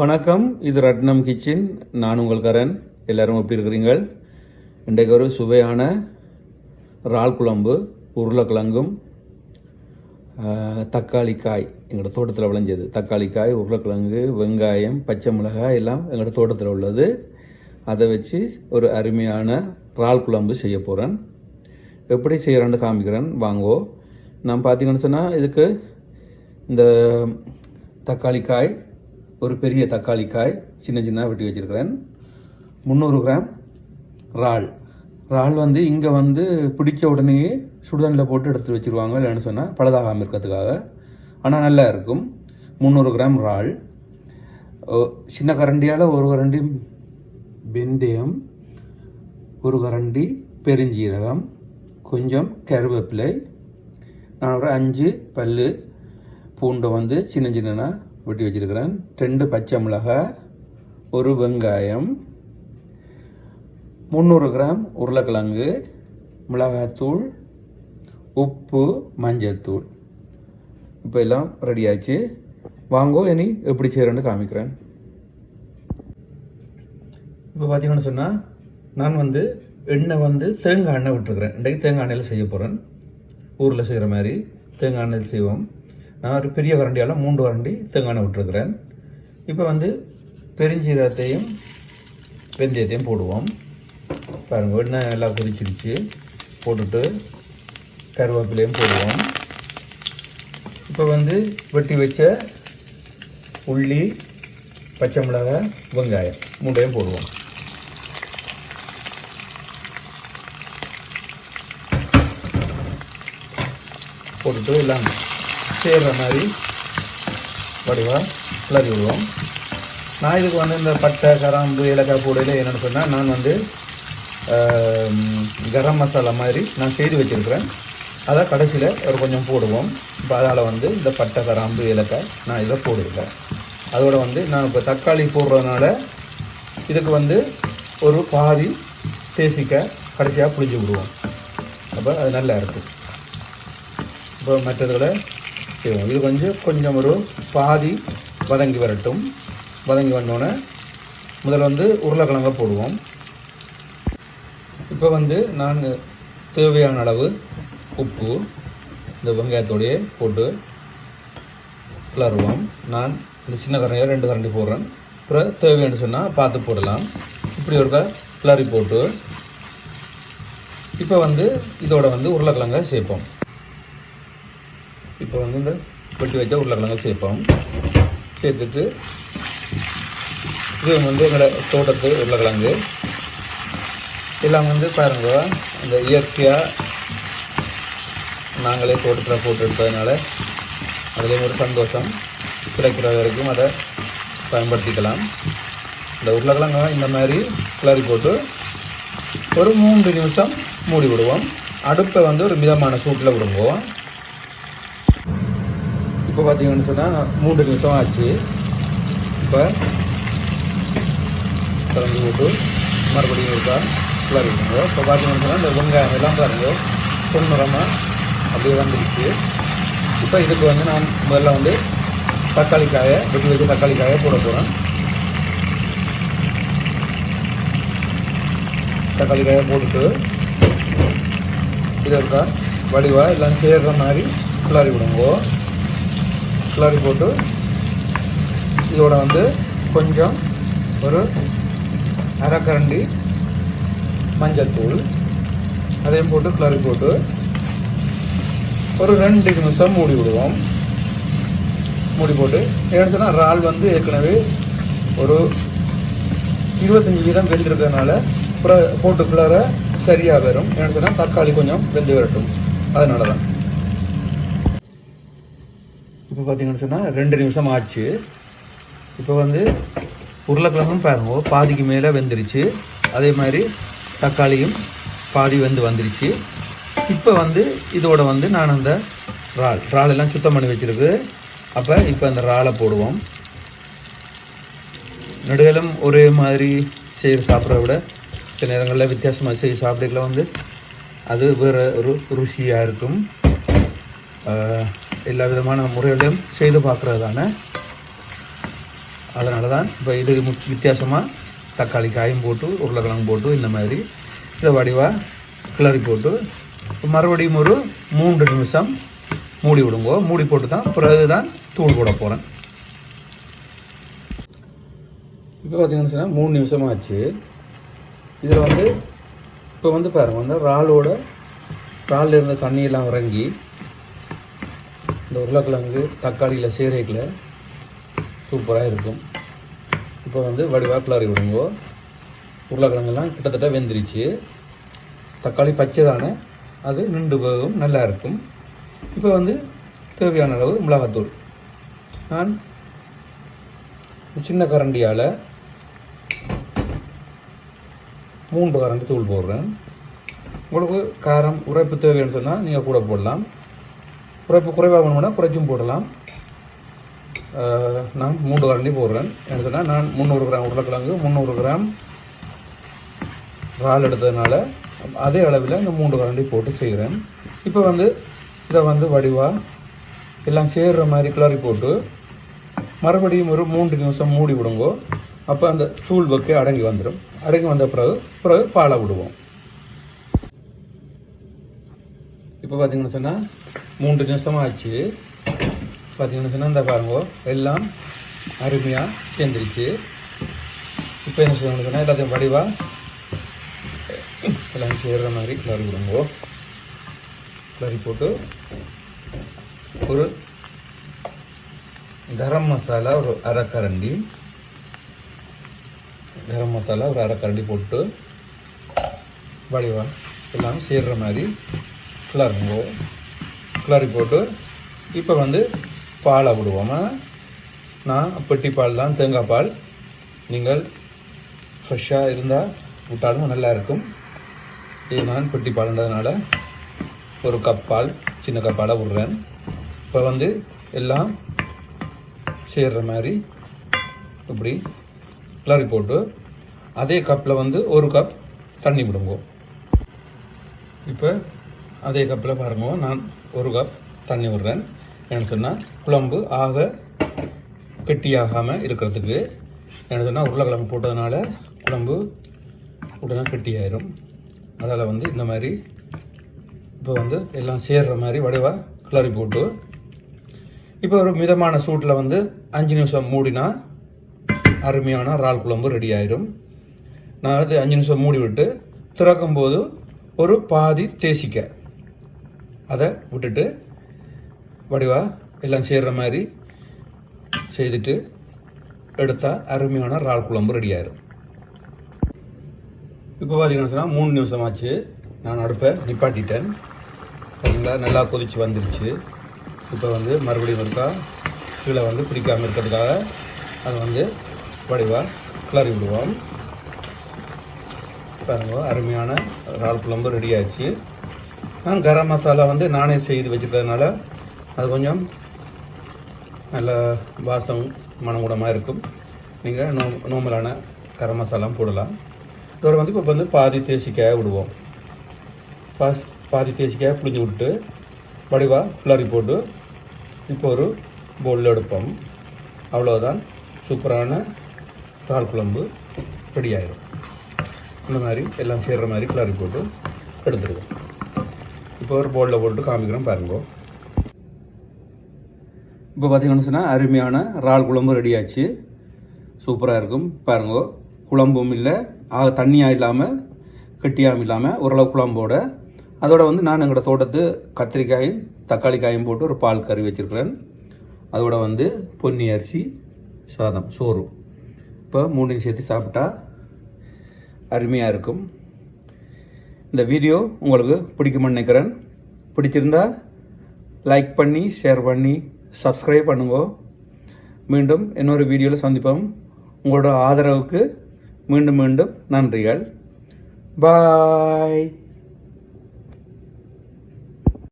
வணக்கம் இது ரட்னம் கிச்சன். நான் உங்கள் கரண். எல்லாரும் எப்படி இருக்கிறீங்கள் இன்றைக்கு ஒரு சுவையான இறால் குழம்பு உருளைக்கிழங்கும் தக்காளி காய். எங்களோட தோட்டத்தில் விளைஞ்சது. தக்காளி காய் உருளைக்கிழங்கு வெங்காயம் பச்சை மிளகாய் எல்லாம் எங்களோட தோட்டத்தில் உள்ளது. அதை வச்சு ஒரு அருமையான இறால் குழம்பு செய்ய போகிறேன் எப்படி செய்கிறேன்னு காமிக்கிறேன். வாங்கோ. நான் பார்த்தீங்கன்னு சொன்னால் இதுக்கு இந்த தக்காளி காய் ஒரு பெரிய தக்காளி காய் சின்ன சின்னதாக வெட்டி வச்சுருக்கிறேன். முந்நூறு கிராம் இறால். இறால் வந்து இங்கே வந்து பிடிச்ச உடனேயே சுடுதண்ணில் போட்டு எடுத்து வச்சிருவாங்க இல்லைன்னு சொன்னால் பழதாகாமல் இருக்கிறதுக்காக. ஆனால் நல்லா இருக்கும். முந்நூறு கிராம் இறால். ஓ, சின்ன கரண்டியால் ஒரு கரண்டி வெந்தயம் ஒரு கரண்டி பெருஞ்சீரகம் கொஞ்சம் கருவேப்பிலை நான் ஒரு அஞ்சு பல்லு பூண்டை வந்து சின்ன சின்னனாக வெட்டி வச்சிருக்கிறேன். ரெண்டு பச்சை மிளகாய் ஒரு வெங்காயம் முந்நூறு கிராம் உருளைக்கிழங்கு மிளகாத்தூள் உப்பு மஞ்சள்தூள். இப்போ எல்லாம் ரெடி ஆச்சு வாங்கோ இனி எப்படி செய்கிறேன்னு காமிக்கிறேன். இப்போ பார்த்தீங்கன்னு சொன்னால் நான் வந்து எண்ணெய் வந்து தேங்காய் எண்ணெய் விட்டுருக்குறேன். இன்றைக்கு தேங்காய் எண்ணெயில் செய்ய போகிறேன் ஊரில் செய்கிற மாதிரி தேங்காய் எண்ணெயில் செய்வோம். நான் ஒரு பெரிய கரண்டியால் மூன்று கரண்டி தேங்காய் விட்டுருக்குறேன். இப்போ வந்து பெருஞ்சீரகத்தையும் வெந்தயத்தையும் போடுவோம். பாருங்கள் எண்ணெய் எல்லாம் கொதிச்சிருச்சு. போட்டுட்டு கருவேப்பிலையும் போடுவோம். இப்போ வந்து வெட்டி வச்ச உள்ளி பச்சை மிளகாய் வெங்காயம் மூண்டையும் போடுவோம். போட்டுட்டு எல்லாம் சேர்ற மாதிரி. வடிவாக கிளறி விடுவோம். நான் இதுக்கு வந்து இந்த பட்டை கராம்பு ஏலக்காய் போடையில் என்னென்னு சொன்னால் நான் வந்து கரம் மசாலா மாதிரி நான் செய்து வச்சுருக்கிறேன். அதை கடைசியில் ஒரு கொஞ்சம் போடுவோம். இப்போ அதால் வந்து இந்த பட்டை கராம்பு ஏலக்காய் நான் இதை போடுவேன் அதோட வந்து நான் இப்போ தக்காளி போடுறதுனால இதுக்கு வந்து ஒரு பாதி தேசிக்க கடைசியாக பிடிச்சி விடுவோம். அப்போ அது நல்லா இருக்கும். இப்போ மற்றதுகளை செய்வோம். இது கொஞ்சம் கொஞ்சம் ஒரு பாதி வதங்கி வரட்டும். வதங்கி வந்தோடனே முதல்ல வந்து உருளைக்கிழங்க போடுவோம். இப்போ வந்து நான் தேவையான அளவு உப்பு இந்த வெங்காயத்தோடையே போட்டு கிளறுவோம். நான் இந்த சின்ன கரண்டியாக ரெண்டு கரண்டி போடுறேன். அப்புறம் தேவைன்னு சொன்னால் பார்த்து போடலாம். இப்படி ஒரு கிளறி போட்டு இப்போ வந்து இதோட வந்து உருளைக்கிழங்க சேர்ப்போம். இப்போ வந்து இந்த வெட்டி வச்ச உருளைக்கிழங்கு சேர்ப்போம். சேர்த்துட்டு இது வந்து எங்களோட தோட்டத்து உருளைக்கிழங்கு. எல்லாம் வந்து பாருங்க இந்த இயற்கையாக நாங்களே தோட்டத்தில் போட்டு எடுத்ததுனால அதுலேயும் ஒரு சந்தோஷம். கிடைக்கிற வரைக்கும் அதை பயன்படுத்திக்கலாம். இந்த உருளைக்கிழங்க இந்த மாதிரி கிளறி போட்டு ஒரு மூன்று நிமிஷம் மூடி விடுவோம். அடுப்பை வந்து ஒரு மிதமான சூட்டில் விடுவோம். இப்போ பார்த்தீங்கன்னு சொன்னால் மூன்று நிமிஷம் ஆச்சு. இப்போ திறந்து போட்டு மறுபடியும் இருக்கா கிளறிடுங்க இப்போ பார்த்தீங்கன்னு சொன்னால் இந்த வெங்காயம் எல்லாம் பாருங்க பொன்மரமாக அப்படியே வந்துடுச்சு இப்போ இதுக்கு வந்து நான் முதல்ல வந்து தக்காளி காயை வெட்டி வச்சு தக்காளி காயை போட போகிறேன் தக்காளி காயை போட்டுட்டு இது இருக்கா வடிவாக எல்லாம் சேர்கிற மாதிரி கிளறி விடுங்கோ. கிளறி போட்டு இதோட வந்து கொஞ்சம் ஒரு அரைக்கரண்டி மஞ்சள்தூள் அதையும் போட்டு கிளறி போட்டு ஒரு ரெண்டு நிமிஷம் மூடி விடுவோம். மூடி போட்டு ஏன்னு இறால் வந்து ஏற்கனவே ஒரு இருபத்தஞ்சி வீதம் வெந்திருக்கிறதுனால போட்டு கிளற சரியாக வரும். ஏன்னு தக்காளி கொஞ்சம் வெந்து வரட்டும். அதனால தான் இப்போ பார்த்தீங்கன்னு சொன்னால் ரெண்டு நிமிஷம் ஆச்சு. இப்போ வந்து உருளைக்கிழங்கும் பாருங்க பாதிக்கு மேலே வெந்துருச்சு. அதே மாதிரி தக்காளியும் பாதி வெந்து வந்துருச்சு. இப்போ வந்து இதோட வந்து நான் அந்த இறால் இறால் எல்லாம் சுத்தம் பண்ணி வச்சுருக்கு. அப்போ இப்போ அந்த இறாலை போடுவோம். நடுகளும் ஒரே மாதிரி செய்கிற சாப்பிட்றத விட சில நேரங்களில் வித்தியாசமாக செய்ய சாப்பிடல வந்து அது வேறு ஒரு ருசியாக இருக்கும். எல்லா விதமான முறைகளையும் செய்து பார்க்குறது தானே அதனால தான் இப்போ இது முக்கிய வித்தியாசமாக தக்காளி காயும் போட்டு உருளைக்கிழங்கு போட்டு இந்த மாதிரி. இதை வடிவாக கிளறி போட்டு மறுபடியும் ஒரு மூன்று நிமிஷம் மூடி விடுங்கோ. மூடி போட்டு தான் பிறகு தான் தூள் போட போகிறேன் இப்போ பார்த்தீங்கன்னு சொன்னால் மூணு நிமிஷம் ஆச்சு. இதில் வந்து இப்போ வந்து பாருங்க வந்து இறாலோட இறாலில் இருந்த தண்ணியெல்லாம் இறங்கி இந்த உருளைக்கிழங்கு தக்காளியில் சேரைக்கில் சூப்பராக இருக்கும். இப்போ வந்து வடிவாக கிளறி விடுங்கோ. உருளைக்கிழங்கெல்லாம் கிட்டத்தட்ட வெந்துருச்சு. தக்காளி பச்சை தானே? அது நின்று போகும் நல்லா இருக்கும். இப்போ வந்து தேவையான அளவு மிளகாத்தூள். நான் சின்ன கரண்டியால் மூன்று கரண்டி தூள் போடுறேன். உங்களுக்கு காரம் உரைப்பு தேவைன்னு சொன்னால் நீங்கள் கூட போடலாம். குறைப்பு குறைவாக வேணும்னா குறைச்சும் போடலாம். நான் மூன்று கரண்டி போடுறேன். என்ன சொன்னால் நான் முந்நூறு கிராம் உருளைக்கிழங்கு முந்நூறு கிராம் இறால் எடுத்ததுனால அதே அளவில் இந்த மூன்று கரண்டி போட்டு செய்கிறேன் இப்போ வந்து இதை வந்து வடிவாக எல்லாம் சேர்கிற மாதிரி கிளறி போட்டு மறுபடியும் ஒரு மூன்று நிமிஷம் மூடி விடுங்கோ. அப்போ அந்த தூள் வைக்க அடங்கி வந்துடும் அடங்கி வந்த பிறகு பிறகு பாலை விடுவோம். இப்போ பார்த்தீங்கன்னு சொன்னால் மூன்று நிமிஷமாக ஆச்சு பார்த்தீங்கன்னா சொன்னால் இந்த பாருங்க. எல்லாம் அருமையாக சேர்ந்துருச்சு இப்போ என்ன செய்யணும்னு சொன்னால் எல்லாத்தையும் வடிவாக எல்லாம் சேர்கிற மாதிரி கிளறி விடுங்கோ. கிளறி போட்டு ஒரு கரம் மசாலா ஒரு அரை கரண்டி கரம் மசாலா ஒரு அரை கரண்டி போட்டு வடிவா எல்லாம் சேர்கிற மாதிரி கிளறுங்கோ. கிளறி போட்டு இப்போ வந்து பாலை விடுவோமா நான் பெட்டி பால் தான் தேங்காய் பால். நீங்கள் ஃப்ரெஷ்ஷாக இருந்தால் விட்டாலும் நல்லா இருக்கும். இது நான் பெட்டி பால்ன்றதுனால ஒரு கப் பால் சின்ன கப்பால் விடுறேன் இப்போ வந்து எல்லாம் சேர்ற மாதிரி இப்படி கிளறி போட்டு அதே கப்பில் வந்து ஒரு கப் தண்ணி விடுங்க இப்போ அதே கப்பில் பாருங்க நான் ஒரு கப் தண்ணி விடுறேன். என்ன சொன்னால் குழம்பு ஆக கெட்டியாகாமல் இருக்கிறதுக்கு என்ன சொன்னால் உருளைக்கிழங்கு போட்டதுனால குழம்பு உடனே கெட்டியாயிரும். அதால் வந்து இந்த மாதிரி இப்போ வந்து எல்லாம் சேர்கிற மாதிரி வடிவாக கிளறி போட்டு இப்போ ஒரு மிதமான சூட்டில் வந்து அஞ்சு நிமிஷம் மூடினா அருமையான இறால் குழம்பு ரெடி ஆயிரும். நான் வந்து அஞ்சு நிமிஷம் மூடி விட்டு திறக்கும்போது ஒரு பாதி தேசிக்க. அதை விட்டுட்டு வடிவா எல்லாம் செய்கிற மாதிரி செய்துட்டு எடுத்தால் அருமையான இறால் குழம்பு ரெடி ஆயிரும். இப்போ பார்த்தீங்கன்னா சொன்னால் மூணு நிமிஷம் ஆச்சு. நான் அடுப்பை நிப்பாட்டிட்டேன். சரிங்களா நல்லா கொதிச்சு வந்துருச்சு. இப்போ வந்து மறுபடியும் இருக்கா கீழே வந்து பிடிக்காமல் இருக்கிறதுக்காக அதை வந்து வடிவாக கிளறி விடுவோம். பாருங்க அருமையான இறால் குழம்பு ரெடி ஆச்சு நான் கரம் மசாலா வந்து நானே செய்து வச்சுருக்கிறதுனால அது கொஞ்சம் நல்ல வாசம் மனகுடமாக இருக்கும். நீங்கள் நோ நோமலான கரம் மசாலாம் போடலாம். இதோட வந்து இப்போ வந்து பாதி தேசிக்காய் விடுவோம். பாஸ் பாதி தேசிக்காய் புளிஞ்சு விட்டு வடிவாக கிளறி போட்டு இப்போ ஒரு பவுலில் எடுப்போம். அவ்வளோதான் சூப்பரான கால் குழம்பு ரெடி ஆயிரும். இந்த மாதிரி எல்லாம் செய்கிற மாதிரி கிளறி போட்டு எடுத்துருவோம் இப்போ ஒரு போர்டில் போட்டு காமிக்கிறோம் பாருங்க. இப்போ பார்த்தீங்கன்னு சொன்னால் அருமையான இறால் குழம்பு ரெடி ஆச்சு சூப்பராக இருக்கும். பாருங்க குழம்பும் இல்லை ஆக தண்ணியாக இல்லாமல் கெட்டியாகவும் இல்லாமல் ஓரளவு குழம்போட. அதோட வந்து நான் எங்களோட தோட்டத்து கத்திரிக்காயும் தக்காளி காயும் போட்டு ஒரு பால் கறி வச்சுருக்கிறேன். அதோட வந்து பொன்னி அரிசி சாதம் சோறு. இப்போ மூணையும் சேர்த்து சாப்பிட்டா அருமையாக இருக்கும். இந்த வீடியோ உங்களுக்கு பிடிக்கும்னு நினைக்கிறேன். பிடிச்சிருந்தா லைக் பண்ணி ஷேர் பண்ணி சப்ஸ்கிரைப் பண்ணுங்க. மீண்டும் இன்னொரு வீடியோவில் சந்திப்போம். உங்களோட ஆதரவுக்கு மீண்டும் மீண்டும் நன்றிகள். பாய்